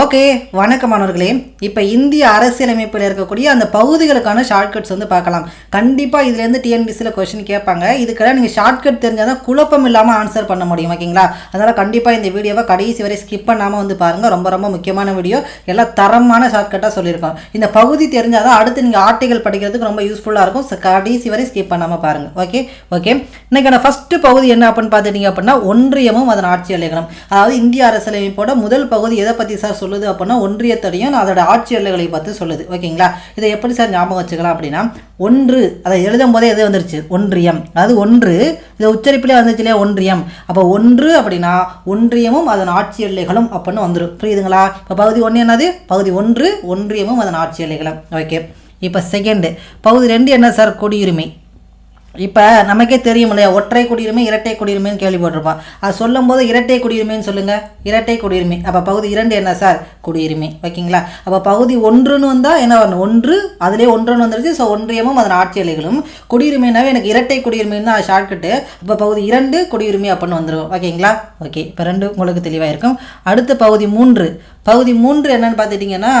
Okay வணக்கம் மாணவர்களே இப்போ இந்திய அரசியலமைப்பில் இருக்கக்கூடிய அந்த பகுதிகளுக்கான ஷார்ட்கட்ஸ் வந்து பார்க்கலாம். கண்டிப்பாக இதுலேருந்து டிஎன்பிசியில் கொஸ்டின் கேட்பாங்க. இதுக்கெல்லாம் நீங்கள் ஷார்ட்கட் தெரிஞ்சால் தான் குழப்பம் இல்லாமல் ஆன்சர் பண்ண முடியும் ஓகேங்களா அதனால் கண்டிப்பாக இந்த வீடியோவை கடைசி வரை ஸ்கிப் பண்ணாமல் வந்து பாருங்கள் ரொம்ப ரொம்ப முக்கியமான வீடியோ எல்லாம் தரமான ஷார்ட்கட்டாக சொல்லியிருக்கோம். இந்த பகுதி தெரிஞ்சால் தான் அடுத்து நீங்கள் ஆர்டிகல் படிக்கிறதுக்கு ரொம்ப யூஸ்ஃபுல்லாக இருக்கும். கடைசி வரை ஸ்கிப் பண்ணாமல் பாருங்கள் ஓகே ஓகே இன்றைக்கான ஃபஸ்ட்டு பகுதி என்ன அப்படின்னு பார்த்துட்டீங்க அப்படின்னா ஒன்றியமும் அதன் ஆட்சி எல்லைகளும் அதாவது இந்திய அரசியலமைப்போட முதல் பகுதி எதை பற்றி சார் சொல்லுது அப்படின்னா ஒன்றியத்தோடையும் அதோட ஆட்சி எல்லைகளை பார்த்து சொல்லுது. ஓகேங்களா? இதை எப்படி சார் ஞாபகம் வச்சுக்கலாம் அப்படின்னா ஒன்று அதை எழுதும் போதே எது வந்துருச்சு. ஒன்றியம். அதாவது ஒன்று இது உச்சரிப்பிலே வந்துச்சு இல்லையா? ஒன்றியம். அப்போ ஒன்று அப்படின்னா ஒன்றியமும் அதன் ஆட்சி எல்லைகளும் அப்படின்னு வந்துடும் புரியுதுங்களா? இப்போ பகுதி ஒன்று என்னது? பகுதி ஒன்று ஒன்றியமும் அதன் ஆட்சி எல்லைகளும். ஓகே. இப்போ செகண்டு பகுதி ரெண்டு என்ன சார்? குடியுரிமை. இப்போ நமக்கே தெரியும் இல்லையா ஒற்றை குடியுரிமை இரட்டை குடியுரிமைன்னு கேள்விப்பட்டிருப்போம். அது சொல்லும் போது இரட்டை குடியுரிமைன்னு சொல்லுங்கள் இரட்டை குடியுரிமை. அப்போ பகுதி இரண்டு என்ன சார்? குடியுரிமை. ஓகேங்களா அப்போ பகுதி ஒன்றுன்னு வந்தால் என்ன வரணும்? ஒன்று அதிலே ஒன்றுன்னு வந்துருச்சு. ஸோ ஒன்றியமும் அதன் ஆட்சி எல்லைகளும் குடியுரிமைனாவே எனக்கு இரட்டை குடியுரிமைன்னு தான் ஷார்ட்கட்டு இப்போ பகுதி இரண்டு குடியுரிமை அப்படின்னு வந்துடும் ஓகேங்களா ஓகே இப்போ ரெண்டு உங்களுக்கு தெளிவாக இருக்கும். அடுத்து பகுதி மூன்று. பகுதி மூன்று என்னன்னு பார்த்துட்டிங்கன்னா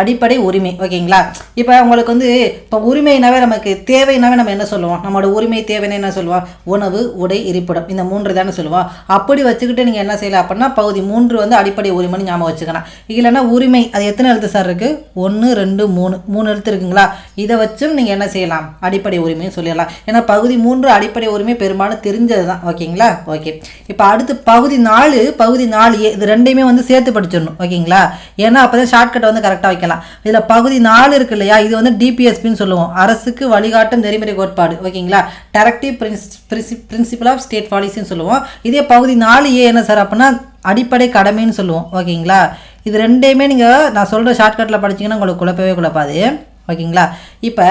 அடிப்படை உரிமை ஓகேங்களா இப்போ உங்களுக்கு வந்து இப்போ உரிமைனாவே நமக்கு தேவைனாவே நம்ம என்ன சொல்லுவோம்? நம்மளோட உரிமை தேவைன்னு என்ன சொல்லுவோம் உணவு உடை இருப்பிடம் இந்த மூன்று தானே சொல்லுவோம் அப்படி வச்சுக்கிட்டு நீங்கள் என்ன செய்யலாம் அப்படின்னா பகுதி மூன்று வந்து அடிப்படை உரிமைன்னு ஞாபகம் வச்சுக்கலாம் இல்லைன்னா உரிமை அது எத்தனை எழுத்து சார் இருக்குது ஒன்று ரெண்டு மூணு. மூணு எழுத்து இருக்குங்களா? இதை வச்சும் நீங்கள் என்ன செய்யலாம்? அடிப்படை உரிமைன்னு சொல்லிடலாம். ஏன்னா பகுதி மூன்று அடிப்படை உரிமை பெரும்பாலும் தெரிஞ்சது தான் ஓகேங்களா ஓகே இப்போ அடுத்து பகுதி நாலு பகுதி நாலு ஏ இது ரெண்டையுமே வந்து சேர்த்து படிச்சிடணும் ஓகேங்களா ஏன்னா அப்போ தான் ஷார்ட்கட் வந்து கரெக்டாக வைக்கலாம். இதில் பகுதி நாலு இருக்கு இல்லையா? இது வந்து டிபிஎஸ்பின்னு சொல்லுவோம். அரசுக்கு வழிகாட்டும் நெறிமுறை கோட்பாடு. ஓகேங்களா? டைரக்டிவ் பிரின்சிபல் ஆஃப் ஸ்டேட் பாலிசின்னு சொல்லுவோம். இதே பகுதி நாலு ஏ என்ன சார் அப்படின்னா அடிப்படை கடமைன்னு சொல்லுவோம். ஓகேங்களா? இது ரெண்டையுமே நீங்கள் நான் சொல்கிற ஷார்ட்கட்டில் படிச்சீங்கன்னா உங்களுக்கு குழப்பவே குழப்பாது. ஓகேங்களா? இப்போ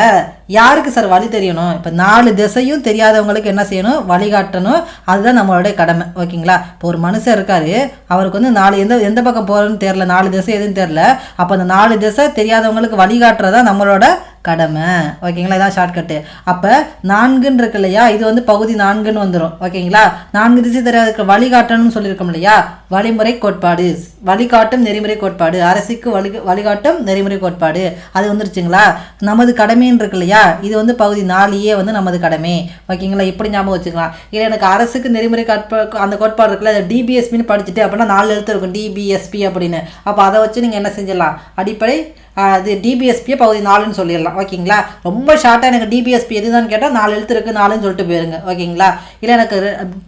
யாருக்கு சார் வழி தெரியணும்? இப்போ நாலு திசையும் தெரியாதவங்களுக்கு என்ன செய்யணும்? வழிகாட்டணும். அதுதான் நம்மளுடைய கடமை. ஓகேங்களா? இப்போ ஒரு மனுஷன் இருக்காரு. அவருக்கு வந்து நாலு எந்த எந்த பக்கம் போகிறோன்னு தெரில நாலு திசை எதுவும் தெரில அப்போ அந்த நாலு திசை தெரியாதவங்களுக்கு வழிகாட்டுறதா நம்மளோட கடமை. ஓகேங்களா? இதான் ஷார்ட்கட்டு அப்போ நான்குன்னு இருக்கு இல்லையா? இது வந்து பகுதி நான்குன்னு வந்துடும் ஓகேங்களா? நான்கு திசை தெரியாத வழிகாட்டணும்னு சொல்லியிருக்கோம் இல்லையா? வழிமுறை கோட்பாடு. வழிகாட்டும் நெறிமுறை கோட்பாடு. அரசுக்கு வழி வழிகாட்டும் நெறிமுறை கோட்பாடு. அது வந்துருச்சுங்களா? நமது கடமைன்னு இருக்கு இல்லையா? இது வந்து பகுதி நாலையே வந்து நமது கடமை. ஓகேங்களா? இப்படி ஞாபகம் வச்சுக்கலாம். இல்லை எனக்கு அரசுக்கு நெறிமுறை கோட்பா அந்த கோட்பாடு இருக்குல்ல டிபிஎஸ்பின்னு படிச்சுட்டு அப்படின்னா நாலு எழுத்து இருக்கும் டிபிஎஸ்பி அப்படின்னு. அப்போ அதை வச்சு நீங்கள் என்ன செஞ்சிடலாம்? அடிப்படை அது டிபிஎஸ்பியை பகுதி நாலுன்னு சொல்லிடலாம். ஓகேங்களா? ரொம்ப ஷார்ட்டாக எனக்கு டிபிஎஸ்பி எதுதான் கேட்டால் நாலு எழுத்து இருக்குது நாலுன்னு சொல்லிட்டு போயிருங்க. ஓகேங்களா? இல்லை எனக்கு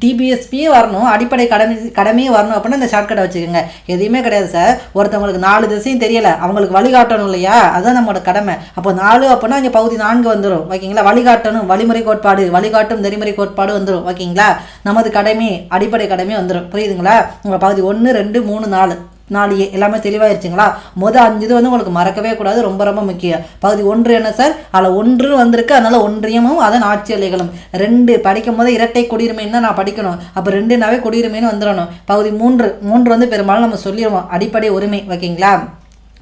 டிபிஎஸ்பியும் வரணும் அடிப்படை கடமை கடமையும் வரணும் அப்படின்னா இந்த ஷார்ட்கட்டை வச்சுக்கோங்க. எதுவுமே கிடையாது சார் ஒருத்தவங்களுக்கு நாலு திசையும் தெரியல. அவங்களுக்கு வழிகாட்டணும் இல்லையா? அதுதான் நம்மளோட கடமை. அப்போ நாலு அப்படின்னா இங்கே பகுதி நான்கு வந்துடும் ஓகேங்களா? வழிகாட்டணும் வழிமுறை கோட்பாடு வழிகாட்டும் நெறிமுறை கோட்பாடு வந்துடும் ஓகேங்களா? நமது கடமை அடிப்படை கடமை வந்துடும் புரியுதுங்களா? உங்கள் பகுதி ஒன்று ரெண்டு மூணு நாலு. நாலு எல்லாமே தெளிவாயிருச்சுங்களா? மொதல் அஞ்சு இது வந்து உங்களுக்கு மறக்கவே கூடாது. ரொம்ப ரொம்ப முக்கியம். பகுதி ஒன்று என்ன சார்? அதில் ஒன்று வந்திருக்கு. அதனால ஒன்றியமும் அதன் ஆட்சி எல்லைகளும் ரெண்டு படிக்கும் போது இரட்டை குடியுரிமைன்னு தான் நான் படிக்கணும். அப்போ ரெண்டுனாவே குடியுரிமைன்னு வந்துடணும். பகுதி மூன்று மூன்று வந்து பெரும்பாலும் நம்ம சொல்லிடுவோம். அடிப்படை உரிமை. ஓகேங்களா?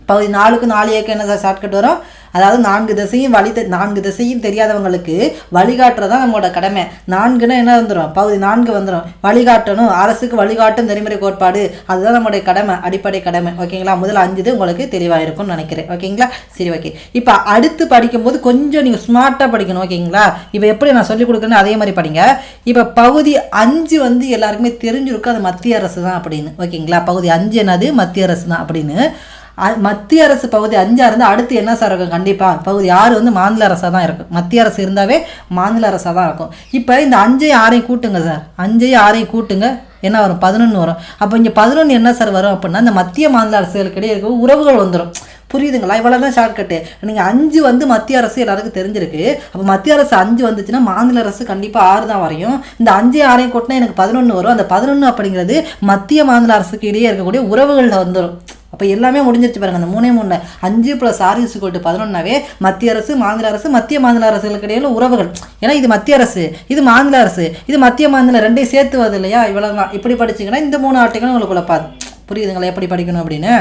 பகுதி நாலுக்கு நாலு ஏக்கம் என்ன சார் ஷார்ட்கட் வரும்? அதாவது நான்கு திசையும் வழி தெ- நான்கு திசையும் தெரியாதவங்களுக்கு வழிகாட்டுறது தான் நம்மளோட கடமை. நான்குன்னா என்ன வந்துடும் பகுதி நான்கு வந்துடும் வழிகாட்டணும். அரசுக்கு வழிகாட்டும் நெறிமுறை கோட்பாடு. அதுதான் நம்மளுடைய கடமை அடிப்படை கடமை. ஓகேங்களா? முதல்ல அஞ்சு இது உங்களுக்கு தெளிவாக இருக்கும்னு நினைக்கிறேன். ஓகேங்களா? சரி ஓகே. இப்போ அடுத்து படிக்கும்போது கொஞ்சம் நீங்கள் ஸ்மார்ட்டாக படிக்கணும். ஓகேங்களா? இப்போ எப்படி நான் சொல்லிக் கொடுக்குறேன்னு அதே மாதிரி படிங்க. இப்போ பகுதி அஞ்சு வந்து எல்லாருக்குமே தெரிஞ்சிருக்கும். அது மத்திய அரசு தான் அப்படின்னு. ஓகேங்களா? பகுதி அஞ்சு என்னது? மத்திய அரசு தான் அப்படின்னு. மத்திய அரசு பகுதி அஞ்சாக இருந்தால் அடுத்து என்ன சார் இருக்கும்? கண்டிப்பாக பகுதி ஆறு வந்து மாநில அரசாக தான் இருக்கும். மத்திய அரசு இருந்தாவே மாநில அரசாக தான் இருக்கும். இப்போ இந்த அஞ்சையும் ஆறையும் கூட்டுங்க சார். அஞ்சையும் ஆறையும் கூட்டுங்க. என்ன வரும்? பதினொன்று வரும். அப்போ இங்கே பதினொன்று என்ன சார் வரும் அப்படின்னா இந்த மத்திய மாநில அரசுகளுக்கு இடையே இருக்க உறவுகள் வந்துடும் புரியுதுங்களா? இவ்வளோ தான் ஷார்ட்கட்டு நீங்கள் அஞ்சு வந்து மத்திய அரசு எல்லாருக்கும் தெரிஞ்சிருக்கு. அப்போ மத்திய அரசு அஞ்சு வந்துச்சுன்னா மாநில அரசு கண்டிப்பாக ஆறு தான் வரையும். இந்த அஞ்சு ஆறையும் கூட்டினா எனக்கு பதினொன்று வரும். அந்த பதினொன்று அப்படிங்கிறது மத்திய மாநில அரசுக்கு இடையே இருக்கக்கூடிய உறவுகளில் வந்துடும் அப்போ எல்லாமே முடிஞ்சிருச்சு பாருங்க. அந்த மூணே மூணு அஞ்சு ப்ளஸ் ஆறு இஸ் கொட்டு பதினொன்னாவே மத்திய அரசு மாநில அரசு மத்திய மாநில அரசுகளுக்கு இடையில உறவுகள். ஏன்னா இது மத்திய அரசு இது மாநில அரசு இது மத்திய மாநில ரெண்டையும் சேர்த்து வருது இல்லையா? இவ்வளோ தான் இப்படி படிச்சிங்கன்னா இந்த மூணு ஆட்டைகளும் உங்களுக்கு குழப்பாது. புரியுதுங்களா? எப்படி படிக்கணும் அப்படின்னு?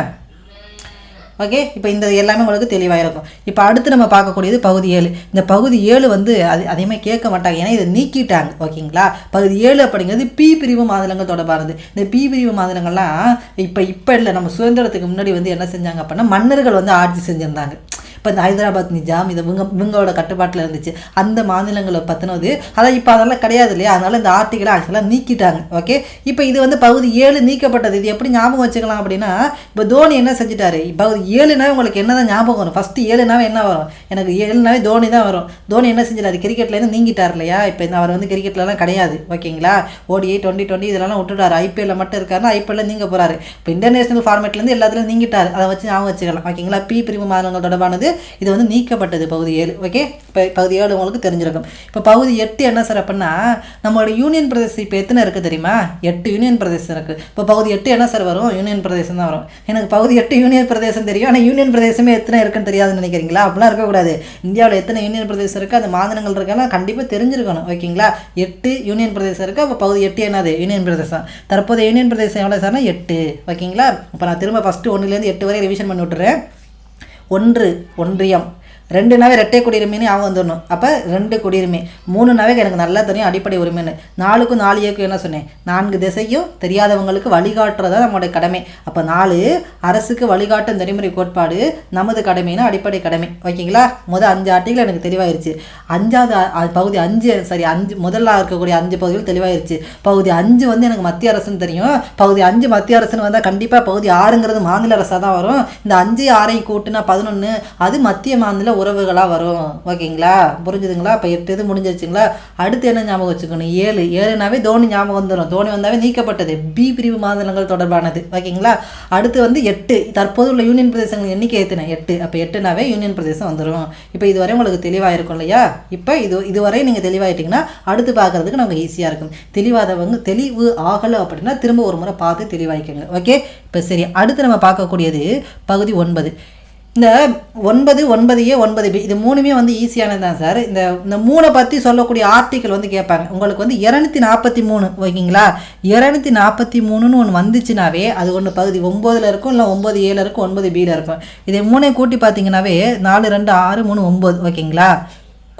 ஓகே இப்போ இந்த எல்லாமே உங்களுக்கு தெளிவாக இருக்கும் இப்போ அடுத்து நம்ம பார்க்கக்கூடியது பகுதி ஏழு. இந்த பகுதி ஏழு வந்து அது அதிகமாக கேட்க மாட்டாங்க. ஏன்னா இதை நீக்கிட்டாங்க. ஓகேங்களா? பகுதி ஏழு அப்படிங்கிறது பி பிரிவு மாநிலங்கள் தொடர்பானது. இந்த பி பிரிவு மாநிலங்கள்லாம் இப்போ இப்போ இல்லை. நம்ம சுதந்திரத்துக்கு முன்னாடி வந்து என்ன செஞ்சாங்க அப்படின்னா மன்னர்கள் வந்து ஆட்சி செஞ்சுருந்தாங்க. இப்போ இந்த ஹைதராபாத் நிஜாம் இது இவங்க இவங்களோட கட்டுப்பாட்டில் இருந்துச்சு. அந்த மாநிலங்களை பற்றினது அதான் இப்போ அதெல்லாம் கிடையாது இல்லையா? அதனால் இந்த ஆர்டிகளை ஆக்சுவலாக நீக்கிட்டாங்க. ஓகே இப்போ இது வந்து பகுதி ஏழு நீக்கப்பட்டது. இது எப்படி ஞாபகம் வச்சுக்கலாம் அப்படின்னா இப்போ தோனி என்ன செஞ்சிட்டாரு? பகுதி ஏழுனாவே உங்களுக்கு என்ன தான் ஞாபகம் வரும்? ஃபஸ்ட்டு ஏழுனாவே என்ன வரும்? எனக்கு ஏழுனாவே தோனி தான் வரும். தோனி என்ன செஞ்சிட்டாரு? கிரிக்கெட்லேருந்து நீங்கிட்டார் இல்லையா? இப்போ இந்த அவர் வந்து கிரிக்கெட்லலாம் கிடையாது. ஓகேங்களா? ஓடிஐ டுவெண்ட்டி டுவெண்ட்டி இதெல்லாம் விட்டுட்டார். ஐபிஎல்ல மட்டும் இருக்காருன்னா ஐபிஎல்ல நீங்க போறாரு. இப்போ இன்டர்நேஷனல் ஃபார்மேட்லேருந்து எல்லாத்துலையும் நீங்கிட்டார். அதை வச்சு ஞாபகம் வச்சுக்கலாம். ஓகேங்களா? பி பிரிவு மாநிலங்கள் தொடர்பானது. இது வந்து நீக்கப்பட்டது பகுதி ஏழு. ஓகே இப்போ பகுதி ஏழு உங்களுக்கு தெரிஞ்சிருக்கும். இப்போ பகுதி எட்டு என்ன சார் அப்படின்னா நம்மளோட யூனியன் பிரதேசம் இப்போ எத்தனை இருக்குது தெரியுமா? எட்டு யூனியன் பிரதேசம் இருக்குது இப்போ பகுதி எட்டு என்ன சார் வரும்? யூனியன் பிரதேசம் தான் வரும். எனக்கு பகுதி எட்டு யூனியன் பிரதேசம் தெரியும். ஆனால் யூனியன் பிரதேசமே எத்தனை இருக்குன்னு தெரியாதுன்னு நினைக்கிறீங்களா? அப்படிலாம் இருக்கக்கூடாது. இந்தியாவில் எத்தனை யூனியன் பிரதேசம் இருக்குது அந்த மாநிலங்கள் இருக்கெல்லாம் கண்டிப்பாக தெரிஞ்சிருக்கணும். ஓகேங்களா எட்டு யூனியன் பிரதேசம் இருக்குது அப்போ பகுதி எட்டு என்னது? யூனியன் பிரதேசம். தற்போது யூனியன் பிரதேசம் எவ்வளோ சார்னா எட்டு. ஓகேங்களா இப்போ நான் திரும்ப ஃபஸ்ட்டு ஒன்றுலேருந்து எட்டு வரை ரிவிஷன் பண்ணி விட்டுறேன். ஒன்று ஒன்றியம் ரெண்டுனாவே ரெட்டை குடியுரிமைன்னு அவங்க வந்துடணும். அப்போ ரெண்டு குடியுரிமை. மூணுனாவே எனக்கு நல்லா தெரியும் அடிப்படை உரிமைன்னு. நாலுக்கும் நாலு இயக்கம் என்ன சொன்னேன்? நான்கு திசையும் தெரியாதவங்களுக்கு வழிகாட்டுறதா நம்மளுடைய கடமை. அப்போ நாலு அரசுக்கு வழிகாட்டும் நெறிமுறை கோட்பாடு நமது கடமைன்னு அடிப்படை கடமை. ஓகேங்களா? முதல் அஞ்சு ஆர்டிகள் எனக்கு தெளிவாயிருச்சு. அஞ்சாவது பகுதி அஞ்சு சரி அஞ்சு முதல்ல இருக்கக்கூடிய அஞ்சு பகுதிகள் தெளிவாயிருச்சு. பகுதி அஞ்சு வந்து எனக்கு மத்திய அரசுன்னு தெரியும். பகுதி அஞ்சு மத்திய அரசுன்னு வந்தால் கண்டிப்பாக பகுதி ஆறுங்கிறது மாநில அரசாக தான் வரும். இந்த அஞ்சு ஆறையும் கூட்டுனா பதினொன்று அது மத்திய மாநில உறவுகளாக வரும். ஓகேங்களா? புரிஞ்சுதுங்களா? இப்போ எட்டு இது முடிஞ்சிருச்சுங்களா? அடுத்து என்ன ஞாபகம் வச்சுக்கணும்? ஏழு. ஏழுனாவே தோனி ஞாபகம் வந்துடும் தோனி வந்தாவே நீக்கப்பட்டது. பி பிரிவு மாநிலங்கள் தொடர்பானது. ஓகேங்களா? அடுத்து வந்து எட்டு. தற்போது உள்ள யூனியன் பிரதேசங்கள் எண்ணிக்கை எத்தனை? எட்டு. அப்போ எட்டுனாவே யூனியன் பிரதேசம் வந்துடும் இப்போ இதுவரை உங்களுக்கு தெளிவாக இருக்கும் இல்லையா? இப்போ இது இதுவரை நீங்கள் தெளிவாயிட்டீங்கன்னா அடுத்து பார்க்கறதுக்கு நமக்கு ஈஸியாக இருக்கும். தெளிவாதவங்க தெளிவு ஆகலை அப்படின்னா திரும்ப ஒரு முறை பார்த்து தெளிவாய்க்கங்க. ஓகே? இப்போ சரி. அடுத்து நம்ம பார்க்கக்கூடியது பகுதி ஒன்பது. இந்த ஒன்பது ஒன்பது ஏ ஒன்பது பி இது மூணுமே வந்து ஈஸியானது தான் சார் இந்த இந்த மூணை பற்றி சொல்லக்கூடிய ஆர்டிக்கல் வந்து கேட்பாங்க. உங்களுக்கு வந்து இரநூத்தி நாற்பத்தி மூணு ஓகேங்களா? இரநூத்தி நாற்பத்தி மூணுன்னு ஒன்று வந்துச்சுனாவே அது ஒன்று பகுதி ஒம்போதில் இருக்கும் இல்லை ஒம்பது ஏழில் இருக்கும் ஒன்பது பியில் இருக்கும். இதை மூணையும் கூட்டி பார்த்தீங்கன்னாவே நாலு ரெண்டு ஆறு மூணு ஒம்பது ஓகேங்களா?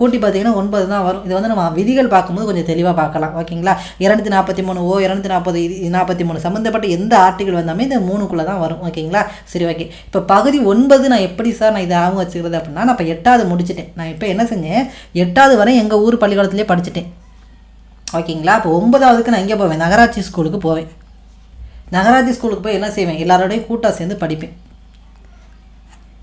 கூட்டி பார்த்தீங்கன்னா ஒன்பது தான் வரும். இது வந்து நம்ம விதிகள் பார்க்கும்போது கொஞ்சம் தெளிவாக பார்க்கலாம். ஓகேங்களா? இரநூத்தி நாற்பத்தி மூணு ஓ இரநூத்தி நாற்பது இது நாற்பத்தி மூணு. சம்மந்தப்பட்ட எந்த ஆர்டிகல் வந்தாலுமே இந்த மூணுக்குள்ளே தான் வரும். ஓகேங்களா? சரி ஓகே. இப்போ பகுதி ஒன்பது நான் எப்படி சார் நான் இதை ஆகும் வச்சுக்கிறது அப்படின்னா நான் இப்போ எட்டாவது முடிச்சிட்டேன். நான் இப்போ என்ன செஞ்சேன்? எட்டாவது வரை எங்கள் ஊர் பள்ளிக்கூடத்துலேயே படிச்சிட்டேன். ஓகேங்களா? இப்போ ஒன்பதாவதுக்கு நான் எங்கே போவேன். நகராட்சி ஸ்கூலுக்கு போவேன். நகராட்சி ஸ்கூலுக்கு போய் என்ன செய்வேன்? எல்லாரோடையும் கூட்டாக சேர்ந்து படிப்பேன்.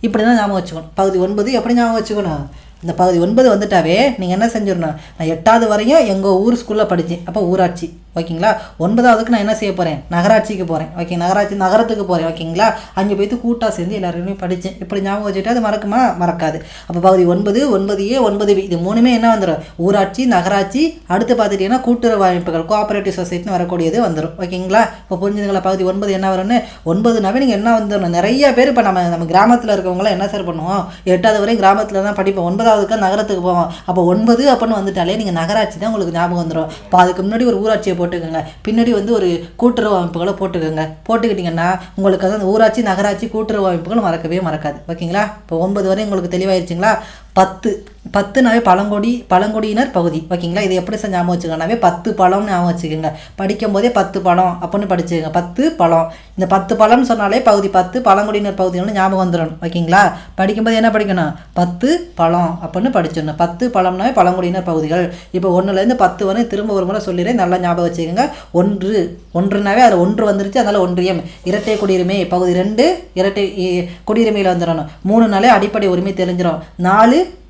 இப்படி தான் ஞாபகம் வச்சுக்கணும். பகுதி ஒன்பது எப்படி ஞாபகம் வச்சுக்கணும்? இந்த பகுதி ஒன்பது வந்துட்டாவே நீங்கள் என்ன செஞ்சிடணும்? நான் எட்டாவது வரையும் எங்கள் ஊர் ஸ்கூலில் படித்தேன் அப்போ ஊராட்சி. ஓகேங்களா? ஒன்பதாவதுக்கு நான் என்ன செய்ய போகிறேன் நகராட்சிக்கு போகிறேன் ஓகே நகராட்சி நகரத்துக்கு போகிறேன் ஓகேங்களா? அங்கே போய்த்து கூட்டாக சேர்ந்து எல்லாருமே படித்தேன் இப்படி ஞாபகம் வச்சுட்டு அது மறக்குமா? மறக்காது. அப்போ பகுதி ஒன்பது ஒன்பது ஏ ஒன்பது பி. இது மூணுமே என்ன வந்துடும் ஊராட்சி நகராட்சி அடுத்து பார்த்துட்டீங்கன்னா கூட்டுறவு அமைப்புகள் கோஆபரேட்டிவ் சொசைட்டின்னு வரக்கூடியது வந்துடும் ஓகேங்களா? இப்போ புரிஞ்சுதுங்களா? பகுதி ஒன்பது என்ன வரும்னு? ஒன்பதுனாவே நீங்கள் என்ன வந்துடணும் நிறைய பேர் இப்போ நம்ம நம்ம கிராமத்தில் இருக்கவங்களாம் என்ன சார் பண்ணுவோம்? எட்டாவது வரையும் கிராமத்தில் தான் படிப்போம். ஒன்பதாவதுக்கு நகரத்துக்கு போவோம். அப்போ ஒன்பது அப்படின்னு வந்துட்டாலே நீங்கள் நகராட்சி தான் உங்களுக்கு ஞாபகம் வந்துடும் இப்போ அதுக்கு முன்னாடி ஒரு ஊராட்சியை போட்டுக்கோங்க. பின்னாடி வந்து ஒரு கூட்டுறவு அமைப்புகளை போட்டுக்கோங்க. போட்டுக்கிட்டிங்கன்னா உங்களுக்கு வந்து அந்த ஊராட்சி நகராட்சி கூட்டுறவு அமைப்புகள் மறக்கவே மறக்காது. ஓகேங்களா? இப்போ ஒன்பது வரை உங்களுக்கு தெளிவாயிருச்சுங்களா? பத்து. பத்துனாவே பழங்குடி பழங்குடியினர் பகுதி. ஓகேங்களா? இது எப்படி சார் ஞாபகம் வச்சுக்கோங்கனாவே பத்து பழம்னு ஞாபகம் வச்சுக்கோங்க. படிக்கும் போதே பத்து பழம் அப்படின்னு படிச்சுக்கோங்க. பத்து பழம். இந்த பத்து பழம்னு சொன்னாலே பகுதி பத்து பழங்குடியினர் பகுதின்னு ஞாபகம் வந்துடணும் ஓகேங்களா? படிக்கும்போது என்ன படிக்கணும்? பத்து பழம் அப்படின்னு படிச்சிடணும். பத்து பழம்னாவே பழங்குடியினர் பகுதிகள். இப்போ ஒன்றுலேருந்து பத்து வரை திரும்ப ஒரு முறை சொல்லிடுறேன். நல்லா ஞாபகம் வச்சுக்கோங்க. ஒன்று. ஒன்றுனாவே அதில் ஒன்று வந்துருச்சு. அதனால் ஒன்றியம் இரட்டை குடியுரிமை பகுதி ரெண்டு இரட்டை இ- குடியுரிமையில் வந்துடணும். மூணு நாளே அடிப்படை உரிமை தெரிஞ்சிடும் நாலு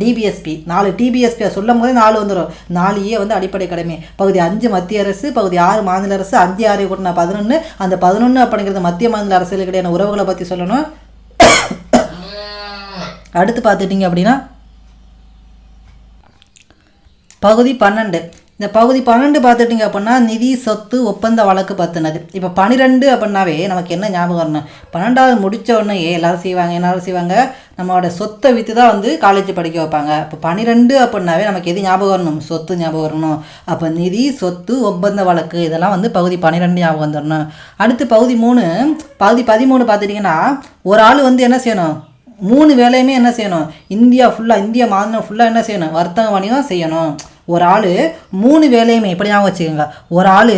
டிபிஎஸ்பி நாலு டிபிஎஸ்பி சொல்லும் போதே நாலு வந்துடும் நாலு ஏ வந்து அடிப்படை கடமை. பகுதி அஞ்சு மத்திய அரசு பகுதி ஆறு மாநில அரசு அஞ்சு ஆறு கூட்டின பதினொன்று அந்த பதினொன்று அப்படிங்கிறது மத்திய மாநில அரசுகளுக்கிடையான உறவுகளை பற்றி சொல்லணும். அடுத்து பார்த்துட்டிங்க அப்படின்னா பகுதி பன்னெண்டு. இந்த பகுதி பன்னெண்டு பார்த்துட்டிங்க அப்படின்னா நிதி சொத்து ஒப்பந்த வழக்கு பற்றினது இப்போ பன்னிரெண்டு அப்படின்னாவே நமக்கு என்ன ஞாபகம் வரணும்? பன்னெண்டாவது முடித்த உடனே எல்லாரும் செய்வாங்க. எல்லாரும் செய்வாங்க? நம்மளோட சொத்தை விற்று தான் வந்து காலேஜ் படிக்க வைப்பாங்க. இப்போ பன்னிரெண்டு அப்படின்னாவே நமக்கு எது ஞாபகம் வரணும்? சொத்து ஞாபகம் வரணும். அப்போ நிதி சொத்து ஒப்பந்த வழக்கு இதெல்லாம் வந்து பகுதி பன்னிரெண்டு ஞாபகம் வந்துடணும் அடுத்து பகுதி மூணு. பகுதி பதிமூணு பார்த்துட்டிங்கன்னா ஒரு ஆள் வந்து என்ன செய்யணும்? மூணு வேலையுமே என்ன செய்யணும்? இந்தியா ஃபுல்லாக இந்தியா மாநிலம் ஃபுல்லாக என்ன செய்யணும்? வர்த்தக வணிகம் செய்யணும். ஒரு ஆள் மூணு வேலையுமே இப்படி ஞாபகம் வச்சுக்கோங்க. ஒரு ஆள்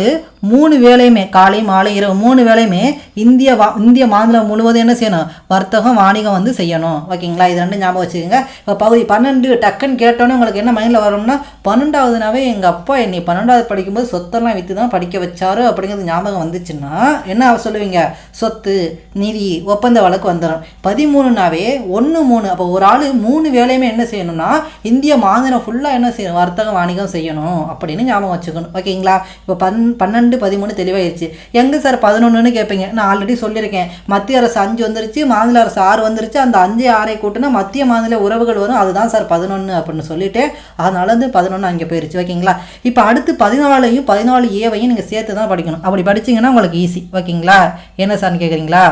மூணு வேலையுமே காலை மாலை இரவு மூணு வேலையுமே இந்திய வா இந்திய மாநிலம் முழுவதும் என்ன செய்யணும்? வர்த்தகம் வாணிகம் வந்து செய்யணும். ஓகேங்களா? இது ரெண்டும் ஞாபகம் வச்சுக்கோங்க. இப்போ பகுதி பன்னெண்டு டக்குன்னு கேட்டோன்னே உங்களுக்கு என்ன மைண்டில் வரும்னா பன்னெண்டாவதுனாவே எங்கள் அப்பா என்னை பன்னெண்டாவது படிக்கும்போது சொத்தெல்லாம் விற்று தான் படிக்க வச்சாரு அப்படிங்கிறது ஞாபகம் வந்துச்சுன்னா என்ன சொல்லுவீங்க? சொத்து நிதி ஒப்பந்த வழக்கு வந்துடும் பதிமூணுனாவே ஒன்று மூணு. அப்போ ஒரு ஆள் மூணு வேலையுமே என்ன செய்யணும்னா இந்திய மாநிலம் ஃபுல்லாக என்ன செய்யணும்? வர்த்தகம் வாணிகம் செய்யணும் அப்படின்னு ஞாபகம் வச்சுக்கணும். ஓகேங்களா? இப்போ பன் பன்னெண்டு பன்னெண்டு பதிமூணு தெளிவாயிருச்சு. எங்கே சார் பதினொன்றுன்னு கேட்பீங்க நான் ஆல்ரெடி சொல்லியிருக்கேன். மத்திய அரசு அஞ்சு வந்துருச்சு மாநில அரசு ஆறு வந்துருச்சு அந்த அஞ்சு ஆறை கூட்டினா மத்திய மாநில உறவுகள் வரும். அதுதான் சார் பதினொன்று அப்படின்னு சொல்லிட்டு அதனால வந்து பதினொன்று அங்கே போயிருச்சு. ஓகேங்களா? இப்போ அடுத்து பதினாலையும் பதினாலு ஏவையும் நீங்கள் சேர்த்து தான் படிக்கணும். அப்படி படிச்சீங்கன்னா உங்களுக்கு ஈஸி ஓகேங்களா? என்ன சார்னு கேட்குறீங்களா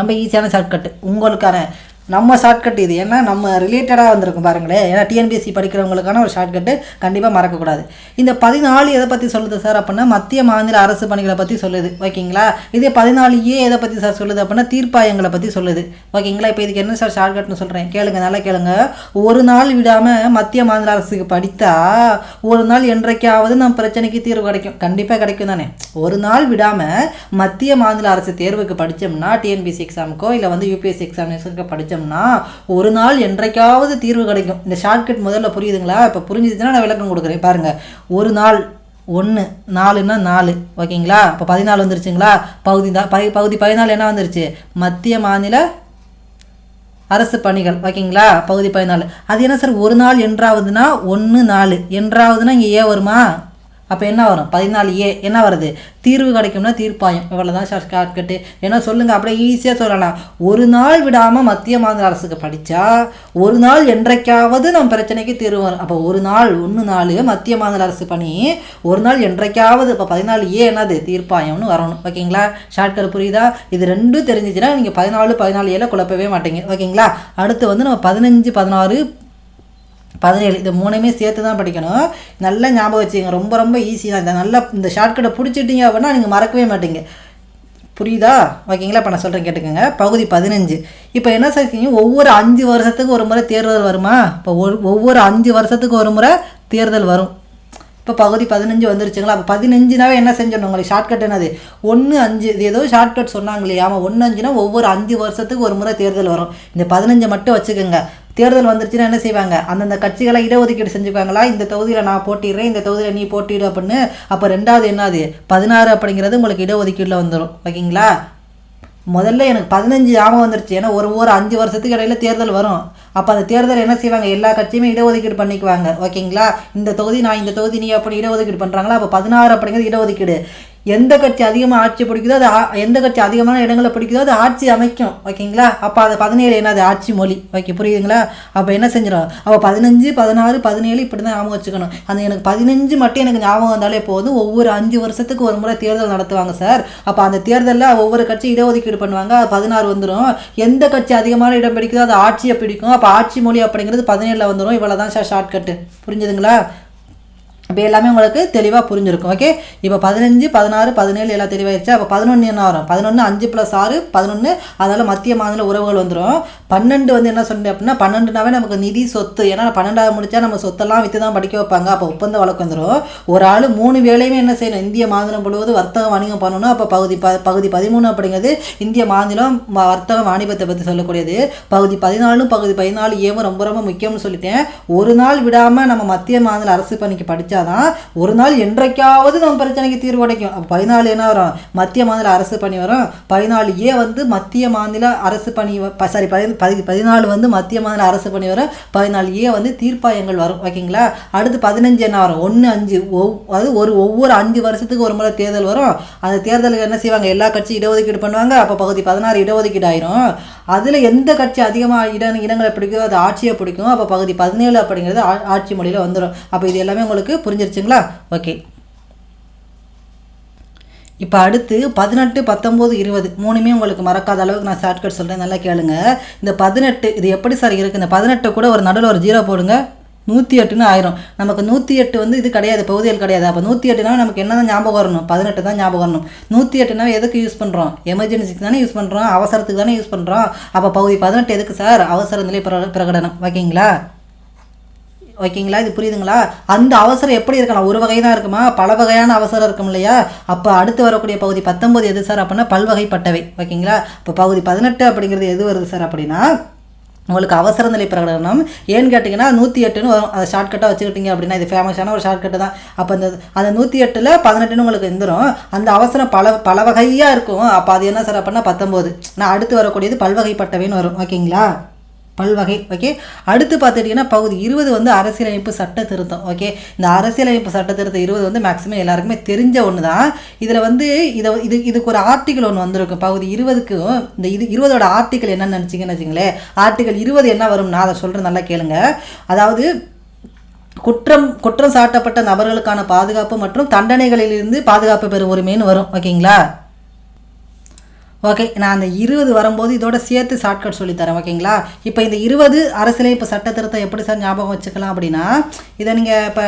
ரொம்ப ஈஸியான ஷார்ட்கட் உங்களுக்கான நம்ம ஷார்ட்கட் இது. ஏன்னா நம்ம ரிலேட்டடாக வந்திருக்கும் பாருங்களேன். ஏன்னா டிஎன்பிஎஸ்சி படிக்கிறவங்களுக்கான ஒரு ஷார்ட்கட்டு கண்டிப்பாக மறக்கக்கூடாது. இந்த பதினாலு எதை பற்றி சொல்லுது சார் அப்படின்னா மத்திய மாநில அரசு பணிகளை பற்றி சொல்லுது. ஓகேங்களா? இதே பதினாலு ஏ எதை பற்றி சார் சொல்லுது அப்படின்னா தீர்ப்பாயங்களை பற்றி சொல்லுது. ஓகேங்களா? இப்போ இதுக்கு என்ன சார் ஷார்ட்கட்னு சொல்கிறேன் கேளுங்க நல்லா கேளுங்க. ஒரு நாள் விடாமல் மத்திய மாநில அரசுக்கு படித்தா ஒரு நாள் என்றைக்காவது நம்ம பிரச்சனைக்கு தீர்வு கிடைக்கும். கண்டிப்பாக கிடைக்கும் தானே. ஒரு நாள் விடாமல் மத்திய மாநில அரசு தேர்வுக்கு படித்தோம்னா டிஎன்பிஎஸ்சி எக்ஸாமுக்கோ இல்லை வந்து யூபிஎஸ்சி எக்ஸாமினேஷனுக்கு பண்ணிட்டோம்னா ஒரு நாள் என்றைக்காவது தீர்வு கிடைக்கும். இந்த ஷார்ட்கட் முதல்ல புரியுதுங்களா? இப்போ புரிஞ்சுதுன்னா நான் விளக்கம் கொடுக்குறேன். பாருங்கள் ஒரு நாள் ஒன்று நாலுன்னா நாலு. ஓகேங்களா? இப்போ பதினாலு வந்துருச்சுங்களா? பகுதி தான் பகு- பகுதி பதினாலு என்ன வந்துருச்சு? மத்திய மாநில அரசு பணிகள். ஓகேங்களா? பகுதி பதினாலு. அது என்ன சார்? ஒரு நாள் என்றாவதுன்னா ஒன்று நாலு. என்றாவதுன்னா இங்கே ஏன் வருமா? அப்போ என்ன வரும்? பதினாலு ஏ என்ன வருது? தீர்வு கிடைக்கும்னா தீர்ப்பாயம். இவ்வளோ இவ்வளோதான் ஷார்ட்கட்டு ஏன்னா சொல்லுங்கள் அப்படியே ஈஸியாக சொல்லலாம். ஒரு நாள் விடாமல் மத்திய மாநில அரசுக்கு படித்தா ஒரு நாள் என்றைக்காவது நம்ம பிரச்சனைக்கு தீர்வு வரும். அப்போ ஒரு நாள் ஒன்று நாள் மத்திய மாநில அரசு பணி ஒரு நாள் என்றைக்காவது இப்போ பதினாலு ஏ என்னது? தீர்ப்பாயம்னு வரணும். ஓகேங்களா? ஷார்ட்கட் புரியுதா? இது ரெண்டும் தெரிஞ்சிச்சுன்னா நீங்கள் பதினாலு பதினாலு ஏல குழப்பவே மாட்டீங்க. ஓகேங்களா? அடுத்து வந்து நம்ம பதினஞ்சு பதினாறு பதினேழு இந்த மூணுமே சேர்த்து தான் படிக்கணும். நல்லா ஞாபகம் வச்சுக்கோங்க. ரொம்ப ரொம்ப ஈஸி தான். இந்த நல்லா இந்த ஷார்ட்கட்டை பிடிச்சிட்டீங்க அப்படின்னா நீங்கள் மறக்கவே மாட்டீங்க. புரியுதா? ஓகேங்களா? இப்போ நான் சொல்கிறேன் கேட்டுக்கோங்க. பகுதி பதினஞ்சு. இப்போ என்ன செய்யுங்க ஒவ்வொரு அஞ்சு வருஷத்துக்கு ஒரு முறை தேர்தல் வருமா? இப்போ ஒவ்வொரு அஞ்சு வருஷத்துக்கு ஒரு முறை தேர்தல் வரும். இப்போ பகுதி பதினஞ்சு வந்துருச்சுங்களா? அப்போ பதினஞ்சுனாவே என்ன செஞ்சிடணும் உங்களுக்கு ஷார்ட்கட் என்னது? ஒன்று அஞ்சு. இது ஏதோ ஷார்ட்கட் சொன்னாங்களே. ஆமாம் ஒன்று அஞ்சுனா ஒவ்வொரு அஞ்சு வருஷத்துக்கு ஒரு முறை தேர்தல் வரும். இந்த பதினஞ்சை மட்டும் வச்சுக்கோங்க. தேர்தல் வந்துருச்சுன்னா என்ன செய்வாங்க? அந்தந்த கட்சிகளை இடஒதுக்கீடு செஞ்சுக்குவாங்களா? இந்த தொகுதியில் நான் போட்டிடுறேன் இந்த தொகுதியில் நீ போட்டிடு அப்படின்னு அப்போ ரெண்டாவது என்னது? பதினாறு அப்படிங்கிறது உங்களுக்கு இடஒதுக்கீடில் வந்துடும் ஓகேங்களா? முதல்ல எனக்கு பதினஞ்சு ஞாபகம் வந்துருச்சு. ஏன்னா ஒரு ஒரு அஞ்சு வருஷத்துக்கு இடையில தேர்தல் வரும். அப்போ அந்த தேர்தல் என்ன செய்வாங்க? எல்லா கட்சியுமே இடஒதுக்கீடு பண்ணிக்குவாங்க. ஓகேங்களா? இந்த தொகுதி நான் இந்த தொகுதி நீ அப்படி இடஒதுக்கீடு பண்ணுறாங்களா அப்போ பதினாறு அப்படிங்கிறது இடஒதுக்கீடு. எந்த கட்சி அதிகமாக ஆட்சி பிடிக்குதோ அது எந்த கட்சி அதிகமான இடங்களை பிடிக்குதோ அது ஆட்சி அமைக்கும் ஓகேங்களா? அப்போ அது பதினேழு என்னது? ஆட்சி மொழி. ஓகே புரியுதுங்களா? அப்போ என்ன செஞ்சிடும் அப்போ பதினஞ்சு பதினாறு பதினேழு இப்படி தான் ஞாபகம் வச்சுக்கணும். அந்த எனக்கு பதினஞ்சு மட்டும் எனக்கு ஞாபகம் வந்தாலே போதும். ஒவ்வொரு அஞ்சு வருஷத்துக்கு ஒரு முறை தேர்தல் நடத்துவாங்க சார். அப்போ அந்த தேர்தலில் ஒவ்வொரு கட்சி இடஒதுக்கீடு பண்ணுவாங்க. அது பதினாறு வந்துடும் எந்த கட்சி அதிகமான இடம் பிடிக்குதோ அது ஆட்சியை பிடிக்கும். அப்போ ஆட்சி மொழி அப்படிங்கிறது பதினேழில் வந்துடும் இவ்வளோ தான் சார் ஷார்ட்கட்டு புரிஞ்சுதுங்களா? இப்போ எல்லாமே உங்களுக்கு தெளிவாக புரிஞ்சிருக்கும். ஓகே இப்போ பதினஞ்சு பதினாறு பதினேழு எல்லாம் தெளிவாயிருச்சு? அப்போ பதினொன்று என்ன வரும்? பதினொன்று அஞ்சு ப்ளஸ் ஆறு பதினொன்று அதனால் மத்திய மாநில உறவுகள் வந்துடும் பன்னெண்டு வந்து என்ன சொன்னேன் அப்படின்னா பன்னெண்டுனாவே நமக்கு நிதி சொத்து. ஏன்னா பன்னெண்டாவது முடித்தா நம்ம சொத்தெல்லாம் விற்று தான் படிக்க வைப்பாங்க. அப்போ ஒப்பந்த வழக்கு வந்துடும் ஒரு ஆள் மூணு வேலையுமே என்ன செய்யணும்? இந்திய மாநிலம் முழுவதும் வர்த்தக வணிகம் பண்ணணும். அப்போ பகுதி ப பகுதி பதிமூணு அப்படிங்கிறது இந்திய மாநிலம் வர்த்தக வாணிபத்தை பற்றி சொல்லக்கூடியது. பகுதி பதினாலும் பகுதி பதினாலு ஏவும் ரொம்ப ரொம்ப முக்கியம்னு சொல்லிட்டேன். ஒரு நாள் விடாமல் நம்ம மத்திய மாநில அரசு பணிக்கு படித்தா தான் ஒரு நாள் என்றைக்காவது நம்ம பிரச்சனைக்கு தீர்வு கிடைக்கும் அப்போ பதினாலு என்ன வரும்? மத்திய மாநில அரசு பணி வரும். பதினாலு ஏ வந்து மத்திய மாநில அரசு பணி சாரி பதி பதி பதினாலு வந்து மத்திய மாநில அரசு பணி வரும். பதினாலு ஏ வந்து தீர்ப்பாயங்கள் வரும். ஓகேங்களா அடுத்து பதினஞ்சு என்ன வரும்? ஒன்று அஞ்சு ஒவ் அதாவது ஒரு ஒவ்வொரு அஞ்சு வருஷத்துக்கு ஒரு முறை தேர்தல் வரும். அந்த தேர்தலுக்கு என்ன செய்வாங்க? எல்லா கட்சியும் இடஒதுக்கீடு பண்ணுவாங்க. அப்போ பகுதி பதினாறு இடஒதுக்கீடு ஆயிரும். அதில் எந்த கட்சி அதிகமாக இட இடங்களை பிடிக்குதோ அது ஆட்சியை பிடிக்கும். அப்போ பகுதி பதினேழு அப்படிங்கிறது ஆட்சி மொழியில் வந்துடும் அப்போ இது எல்லாமே உங்களுக்கு புரிஞ்சிருச்சுங்களா? ஓகே இப்போ அடுத்து பதினெட்டு பத்தொம்போது இருபது மூணுமே உங்களுக்கு மறக்காத அளவுக்கு நான் ஷார்ட்கட் சொல்கிறேன் நல்லா கேளுங்க. இந்த பதினெட்டு இது எப்படி சார் இருக்குது இந்த பதினெட்டு கூட ஒரு நடுவில் ஒரு ஜீரோ போடுங்க. நூற்றி எட்டுன்னு ஆயிரும். நமக்கு நூற்றி எட்டு வந்து இது கிடையாது பகுதிகள் கிடையாது. அப்போ நூற்றி எட்டுனா நமக்கு என்ன தான் ஞாபகம் வரணும்? பதினெட்டு தான் ஞாபகம் வரணும். நூற்றி எட்டுனா எதுக்கு யூஸ் பண்ணுறோம் எமர்ஜென்சிக்கு தானே யூஸ் பண்ணுறோம் அவசரத்துக்கு தானே யூஸ் பண்ணுறோம் அப்போ பகுதி பதினெட்டு எதுக்கு சார் அவசர நிலை பிர- பிரகடனம். ஓகேங்களா ஓகேங்களா இது புரியுதுங்களா? அந்த அவசரம் எப்படி இருக்கலாம் ஒரு வகை தான் இருக்குமா? பல வகையான அவசரம் இருக்கும் இல்லையா? அப்போ அடுத்து வரக்கூடிய பகுதி பத்தொம்பது எது சார் அப்படின்னா பல்வகைப்பட்டவை. ஓகேங்களா இப்போ பகுதி பதினெட்டு அப்படிங்கிறது எது வருது சார் அப்படின்னா உங்களுக்கு அவசர நிலை பிரகடனம். ஏன்னு கேட்டிங்கன்னா நூற்றி எட்டுன்னு வரும். அதை ஷார்ட்கட்டாக வச்சுக்கிட்டீங்க அப்படின்னா இது ஃபேமஸான ஒரு ஷார்ட்கட்டு தான். அப்போ அந்த அந்த நூற்றி எட்டில் பதினெட்டுன்னு உங்களுக்கு இருந்துடும் அந்த அவசரம் பல பல வகையாக இருக்கும். அப்போ அது என்ன சார் அப்படின்னா பத்தொம்போது நான் அடுத்து வரக்கூடியது பல்வகைப்பட்டவைன்னு வரும். ஓகேங்களா பல்வகை ஓகே அடுத்து பார்த்துட்டிங்கன்னா பகுதி இருபது வந்து அரசியலமைப்பு சட்ட திருத்தம் ஓகே இந்த அரசியலமைப்பு சட்ட திருத்தம் இருபது வந்து மேக்ஸிமம் எல்லாருக்குமே தெரிஞ்ச ஒன்று தான் இதில் வந்து இதை இது இதுக்கு ஒரு ஆர்டிக்கல் ஒன்று வந்திருக்கும் பகுதி இருபதுக்கும் இந்த இது இருபதோட ஆர்டிக்கல் என்னன்னு நினச்சிங்கன்னு வச்சுங்களேன். ஆர்டிக்கல் இருபது என்ன வரும்னா அதை சொல்கிறேன் நல்லா கேளுங்க. அதாவது குற்றம் குற்றம் சாட்டப்பட்ட நபர்களுக்கான பாதுகாப்பு மற்றும் தண்டனைகளிலிருந்து பாதுகாப்பு பெறும் உரிமைன்னு வரும் ஓகேங்களா ஓகே நான் அந்த இருபது வரும்போது இதோட சேர்த்து ஷார்ட்கட் சொல்லித்தரேன் ஓகேங்களா இப்போ இந்த இருபது அரசியலமைப்பு சட்ட திருத்தம் எப்படி சார் ஞாபகம் வச்சுக்கலாம் அப்படின்னா இதை நீங்கள் இப்போ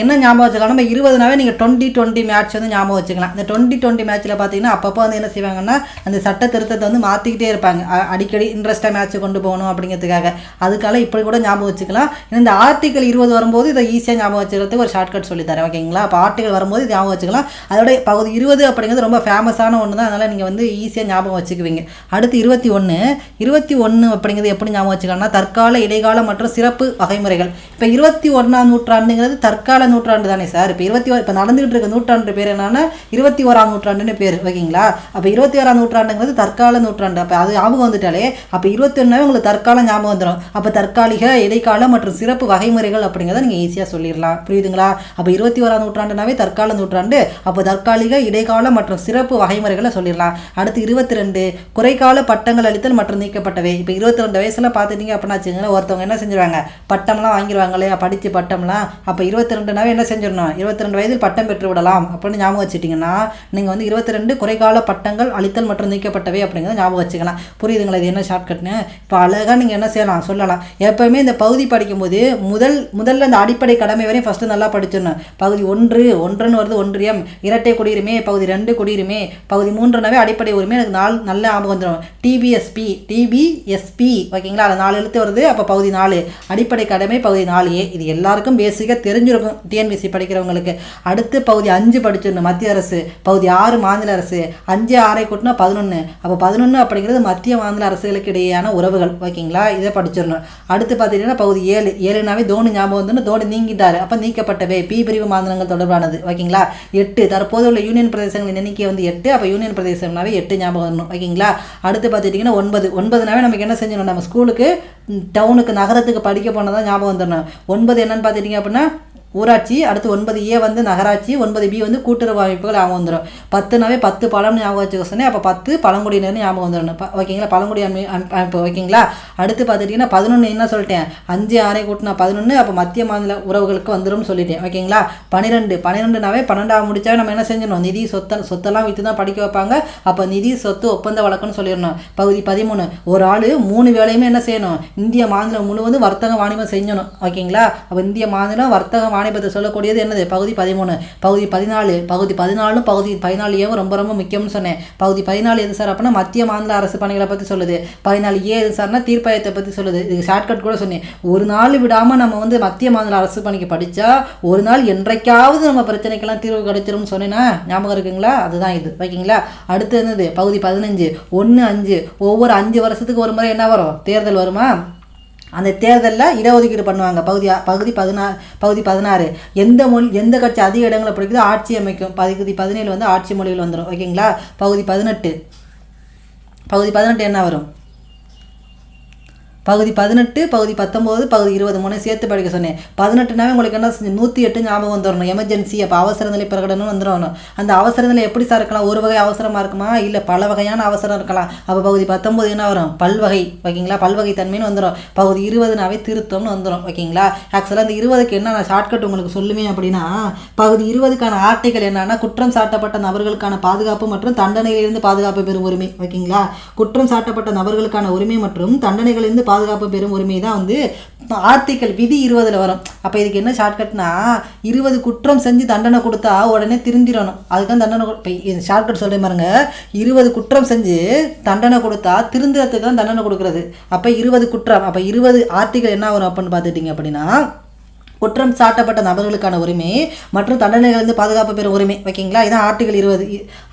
என்ன ஞாபகம் வச்சுக்கலாம்? நம்ம இருபதுனாவே நீங்கள் டுவெண்ட்டி டுவெண்ட்டி மேட்ச் வந்து ஞாபகம் வச்சுக்கலாம். இந்த டுவெண்ட்டி டுவெண்ட்டி மேட்ச்சில் பார்த்தீங்கன்னா அப்பப்போ வந்து என்ன செய்வாங்கன்னா அந்த சட்ட திருத்தத்தை வந்து மாற்றிக்கிட்டே இருப்பாங்க. அடிக்கடி இன்ட்ரெஸ்ட்டாக மேட்ச் கொண்டு போகணும் அப்படிங்கிறதுக்காக. அதுக்காக இப்படி கூட ஞாபகம் வச்சுக்கலாம். இந்த ஆர்டிக்கல் இருபது வரும்போது இதை ஈஸியாக ஞாபகம் வச்சுக்கிறதுக்கு ஒரு ஷார்ட்கட் சொல்லித்தரேன் ஓகேங்களா அப்போ ஆர்டிக்கல் வரும்போது ஞாபகம் வச்சுக்கலாம். அதோட பகுதி இருபது அப்படிங்கிறது ரொம்ப ஃபேமஸான ஒன்று தான் அதனால் நீங்கள் வந்து ஈஸியாக ஞாபகம் வச்சுக்குவீங்க. அடுத்து இருபத்தி ஒன்று இருபத்தி ஒன்று அப்படிங்கிறது எப்படி ஞாபகம் வச்சுக்கலாம்னா தற்கால இடைக்கால மற்றும் சிறப்பு வகைமுறைகள். இப்போ இருபத்தி ஒன்றாம் நூற்றாண்டுங்கிறது தற்கால நூற்றாண்டு தானே சார்? இப்போ இருபத்தி இப்போ நடந்துகிட்டு இருக்க நூற்றாண்டு பேர் என்னன்னா இருபத்தி ஓராம் நூற்றாண்டுன்னு பேர் ஓகேங்களா? அப்போ இருபத்தி ஓராம் நூற்றாண்டுங்கிறது தற்கால நூற்றாண்டு. அப்போ அது ஞாபகம் வந்துட்டாலே அப்போ இருபத்தி ஒன்றாவே உங்களுக்கு தற்கால ஞாபகம் வந்துடும் அப்போ தற்காலிக இடைக்கால மற்றும் சிறப்பு வகைமுறைகள் அப்படிங்கிறத நீங்கள் ஈஸியாக சொல்லிடலாம். புரியுதுங்களா? அப்போ இருபத்தி ஓராம் நூற்றாண்டுனாவே தற்கால நூற்றாண்டு. அப்போ தற்காலிக இடைக்கால மற்றும் சிறப்பு வகைமுறைகளை சொல்லிடலாம். அடுத்து இருபத்தி ரெண்டு குறைகால பட்டங்கள் அளித்தல் மற்றும் நீக்கப்பட்டவை. இப்போ இருபத்தி ரெண்டு வயசுல பார்த்துட்டீங்க அப்படின்னா வச்சுக்கோங்களேன் ஒருத்தவங்க என்ன செஞ்சுருவாங்க? பட்டம்லாம் வாங்கிடுவாங்க இல்லையா படித்து பட்டம்லாம். அப்போ இருபத்தி ரெண்டுனாவே என்ன செஞ்சிடணும்? இருபத்தி ரெண்டு வயதில் பட்டம் பெற்று விடலாம் அப்படின்னு ஞாபகம் வச்சுட்டிங்கன்னா நீங்கள் வந்து இருபத்தி ரெண்டு குறைகால பட்டங்கள் அளித்தல் மற்றும் நீக்கப்பட்டவை அப்படிங்கிறத ஞாபகம் வச்சுக்கலாம். புரியுதுங்களா? இது என்ன ஷார்ட்கட்னு இப்போ அழகாக நீங்கள் என்ன செய்யலாம்? சொல்லலாம். எப்போவுமே இந்த பகுதி படிக்கும்போது முதல் முதல்ல அந்த அடிப்படை கடமை வரையும் ஃபஸ்ட்டு நல்லா படிச்சிடணும். பகுதி ஒன்று ஒன்றுன்னு வருது ஒன்றியம் இரட்டை குடியுரிமை பகுதி ரெண்டு குடியுரிமை பகுதி மூன்றுனாவே அடிப்படை உரிமை எனக்கு நாள் நல்ல ஞாபகம் வந்துடும் டிபிஎஸ்பி டிபிஎஸ்பி ஓகேங்களா? அது நாலு எழுத்து வருது அப்போ பகுதி நாலு. அடிப்படை கடமை பகுதி நாலு. ஏ இது எல்லாருக்கும் பேசிக்காக தெரிஞ்சிருக்கும் டிஎன்பிசி படிக்கிறவங்களுக்கு. அடுத்து பகுதி அஞ்சு படிச்சிடணும் மத்திய அரசு. பகுதி ஆறு மாநில அரசு. அஞ்சு ஆறை கூட்டினா பதினொன்று அப்போ பதினொன்று அப்படிங்கிறது மத்திய மாநில அரசுகளுக்கு இடையேயான உறவுகள் ஓகேங்களா? இதை படிச்சிடணும். அடுத்து பார்த்தீங்கன்னா பகுதி ஏழு. ஏழுனாவே தோனி ஞாபகம் வந்து தோனி நீங்கிட்டாரு. அப்போ நீக்கப்பட்டவை பி பிரிவு மாநிலங்கள் தொடர்பானது ஓகேங்களா? எட்டு. தற்போது உள்ள யூனியன் பிரதேசங்களின் எண்ணிக்கை வந்து எட்டு. அப்போ யூனியன் பிரதேசம்னாவே எட்டு ஞாபகம் வரணும். ஓகேங்களா? அடுத்து பார்த்துட்டிங்கன்னா ஒன்பது. ஒன்பதுனாவே நமக்கு என்ன செஞ்சணும் நம்ம ஸ்கூலுக்கு டவுனுக்கு நகரத்துக்கு படிக்க போனதான் ஞாபகம் வந்துடணும். ஒன்பது என்னன்னு பார்த்துட்டிங்க அப்படின்னா ஊராட்சி அடுத்து ஒன்பது ஏ வந்து நகராட்சி ஒன்பது பி வந்து கூட்டுறவு அமைப்புகள் ஞாபகம் வந்துடும் பத்துனாவே பத்து பழம்னு ஞாபகம் வச்சுக்க சொன்னேன். அப்போ பத்து பழங்குடியினர்னு ஞாபகம் வந்துடணும் ஓகேங்களா? பழங்குடி அமை- அமைப்பு ஓகேங்களா? அடுத்து பார்த்துட்டிங்கன்னா பதினொன்று என்ன சொல்லிட்டேன்? அஞ்சு ஆறை கூட்டினா பதினொன்று அப்போ மத்திய மாநில உறவுகளுக்கு வந்துடும்னு சொல்லிட்டேன். ஓகேங்களா? பன்னிரெண்டு பன்னிரெண்டுனாவே பன்னெண்டாவது முடிச்சாவே நம்ம என்ன செஞ்சிடணும்? நிதி சொத்த சொத்தெல்லாம் விற்று தான் படிக்க வைப்பாங்க. அப்போ நிதி சொத்து ஒப்பந்த வழக்குன்னு சொல்லிடணும். பகுதி பதிமூணு. ஒரு ஆள் மூணு வேலையுமே என்ன செய்யணும்? இந்திய மாநிலம் முழுவதும் வர்த்தக வாணிபம் செஞ்சணும். ஓகேங்களா? அப்போ இந்திய மாநிலம் வர்த்தக வாணிபத்தை சொல்லக்கூடியது என்னது? பகுதி பதிமூணு. பகுதி பதினாலு. பகுதி பதினாலும் பகுதி பதினாலு ஏவும் ரொம்ப ரொம்ப முக்கியம்னு சொன்னேன். பகுதி பதினாலு எது சார் அப்படின்னா மத்திய மாநில அரசு பணிகளை பற்றி சொல்லுது. பதினாலு ஏ எது சார்னா தீர்ப்பாயத்தை பற்றி சொல்லுது. இது ஷார்ட்கட் கூட சொன்னேன். ஒரு நாள் விடாமல் நம்ம வந்து மத்திய மாநில அரசு பணிக்கு படித்தா ஒரு நாள் என்றைக்காவது நம்ம பிரச்சனைக்கெல்லாம் தீர்வு கிடைச்சிரும்னு சொன்னேன்னா ஞாபகம் இருக்குங்களா? அதுதான் இது. ஓகேங்களா அடுத்து என்னது? பகுதி பதினஞ்சு. ஒன்று அஞ்சு. ஒவ்வொரு அஞ்சு வருஷத்துக்கு ஒரு முறை என்ன வரும்? தேர்தல் வருமா? அந்த தேர்தலில் இடஒதுக்கீடு பண்ணுவாங்க. பகுதி பகுதி பதினாறு பகுதி பதினாறு. எந்த மொழி எந்த கட்சி அதிக இடங்களை பிடிக்குதோ ஆட்சி அமைக்கும். பகுதி பதினேழு வந்து ஆட்சி மொழிகள் வந்துடும் ஓகேங்களா? பகுதி பதினெட்டு. பகுதி பதினெட்டு என்ன வரும்? பகுதி பதினெட்டு பகுதி பத்தொம்போது பகுதி இருபது மூணு சேர்த்து படிக்க சொன்னேன். பதினெட்டுனாவே உங்களுக்கு என்ன செஞ்சு நூற்றி எட்டு ஞாபகம் வந்துடணும் எமர்ஜென்சி அப்போ அவசர நிலை பிரகடனம் வந்துடணும் அந்த அவசர நிலை எப்படி சார் இருக்கலாம்? ஒரு வகை அவசரமாக இருக்குமா? இல்லை பல வகையான அவசரம் இருக்கலாம். அப்போ பகுதி பத்தொம்போது என்ன வரும்? பல்வகை ஓகேங்களா பல்வகை தன்மைன்னு வந்துடும் பகுதி இருபதுனாவே திருத்தம்னு வந்துடும் ஓகேங்களா ஆக்சுவலாக இந்த இருபதுக்கு என்ன நான் ஷார்ட்கட் உங்களுக்கு சொல்லுவேன் அப்படின்னா பகுதி இருபதுக்கான ஆர்டிகள் என்னன்னா குற்றம் சாட்டப்பட்ட நபர்களுக்கான பாதுகாப்பு மற்றும் தண்டனையிலிருந்து பாதுகாப்பு பெறும் உரிமை ஓகேங்களா குற்றம் சாட்டப்பட்ட நபர்களுக்கான உரிமை மற்றும் தண்டனைகளிலிருந்து பாதுகாப்பு பெறும் உரிமை தான் வந்து ஆர்த்திக்கல் விதி இருபதில் வரும். அப்போ இதுக்கு என்ன ஷார்ட்கட்னா இருபது குற்றம் செஞ்சு தண்டனை கொடுத்தா உடனே திருந்திடணும். அதுக்கு தண்டனை இப்போ இது ஷார்ட்கட் சொல்கிறேன் பாருங்க. இருபது குற்றம் செஞ்சு தண்டனை கொடுத்தா திருந்துறதுக்கு தான் தண்டனை கொடுக்குறது. அப்போ இருபது குற்றம் அப்போ இருபது ஆர்டிக்கல் என்ன வரும் அப்படின்னு பார்த்துட்டிங்க அப்படின்னா குற்றம் சாட்டப்பட்ட நபர்களுக்கான உரிமை மற்றும் தண்டனைகளிலிருந்து பாதுகாப்பு பெறும் உரிமை. ஓகேங்களா இதான் ஆர்டிகல் இருபது.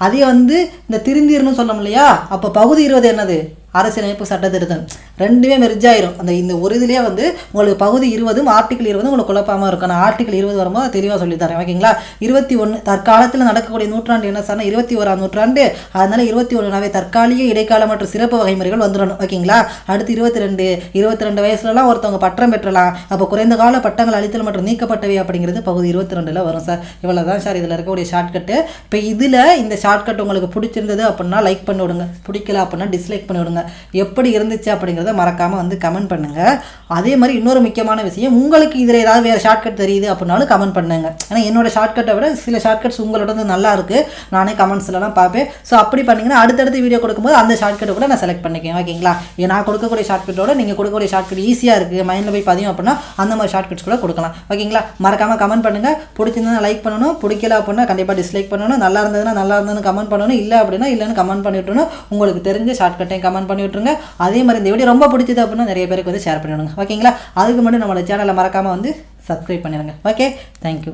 அதே வந்து இந்த திருந்தீர்னு சொன்னோம் இல்லையா? அப்போ பகுதி இருபது என்னது? அரசியலமைப்பு சட்ட திருத்தம் ரெண்டுமே மெர்ஜ் ஆயிரும். அந்த இந்த ஒரு இதுலேயே வந்து உங்களுக்கு பகுதி இருபதும் ஆர்டிகல் இருபதும் உங்களுக்கு குழப்பமாக இருக்கும். நான் ஆர்டிகல் இருபது வரும்போது தெளிவாக சொல்லித்தரேன். ஓகேங்களா இருபத்தி ஒன்று தற்காலத்தில் நடக்கக்கூடிய நூற்றாண்டு என்ன சார்னா இருபத்தி ஓராம் நூற்றாண்டு. அதனால இருபத்தி ஒன்றுனாவே தற்காலிக இடைக்கால மற்றும் சிறப்பு வகைமுறைகள் வந்துடணும். ஓகேங்களா அடுத்து இருபத்தி ரெண்டு இருபத்தி ரெண்டு வயசுலலாம் ஒருத்தவங்க பட்டம் பெற்றலாம். அப்போ குறைந்த கால பட்டங்கள் அளித்தல் மற்றும் நீக்கப்பட்டவை அப்படிங்கிறது பகுதி இருபத்தி ரெண்டில் வரும் சார். இவ்வளோ தான் சார் இதில் இருக்கக்கூடிய ஷார்ட்கட்டு இப்போ இதில் இந்த ஷார்ட்கட் உங்களுக்கு பிடிச்சிருந்தது அப்படின்னா லைக் பண்ணி விடுங்க பிடிக்கல அப்படின்னா டிஸ்லைக் பண்ணி விடுங்க எப்படி இருந்துச்சு அப்படிங்கிறத மறக்காமல் வந்து கமெண்ட் பண்ணுங்கள் அதே மாதிரி இன்னொரு முக்கியமான விஷயம் உங்களுக்கு இதில் ஏதாவது வேறு ஷார்ட்கட் தெரியுது அப்படின்னாலும் கமெண்ட் பண்ணுங்க. ஏன்னா என்னோட ஷார்ட்கட்டை விட சில ஷார்ட்கட்ஸ் உங்களோட வந்து நல்லா இருக்குது நானே கமெண்ட்ஸ்லலாம் பார்ப்பேன். ஸோ அப்படி பண்ணிங்கன்னா அடுத்தடுத்து வீடியோ கொடுக்கும்போது அந்த ஷார்ட்கட்டை கூட நான் செலக்ட் பண்ணிக்கேன் ஓகேங்களா நான் கொடுக்கக்கூடிய ஷார்ட்கட்டோட நீங்கள் கொடுக்கக்கூடிய ஷார்ட்கட் ஈஸியாக இருக்குது மைண்டில் போய் பதியும் அப்படின்னா அந்த மாதிரி ஷார்ட்கட்ஸ் கூட கொடுக்கலாம். ஓகேங்களா மறக்காமல் கமெண்ட் பண்ணுங்கள் பிடிச்சிருந்தா லைக் பண்ணணும். பிடிக்கல அப்படின்னா கண்டிப்பாக டிஸ்லைக் பண்ணணும். நல்லா இருந்ததுன்னா நல்லா இருந்ததுன்னு கமெண்ட் பண்ணணும். இல்லை அப்படின்னா இல்லைன்னு கமெண்ட் பண்ணி உங்களுக்கு தெரிஞ்ச ஷார்ட்கட்டையும் கமெண்ட் பண்ணி விட்ருங்க அதே மாதிரி இந்த வீடியோ ரொம்ப பிடிச்சது அப்படின்னா நிறைய பேருக்கு வந்து ஷேர் பண்ணிவிடுங்க. ஓகேங்களா அதுக்கு மட்டும் நம்மளோட சேனலை மறக்காமல் வந்து சப்ஸ்கிரைப் பண்ணிடுங்க ஓகே தேங்க்யூ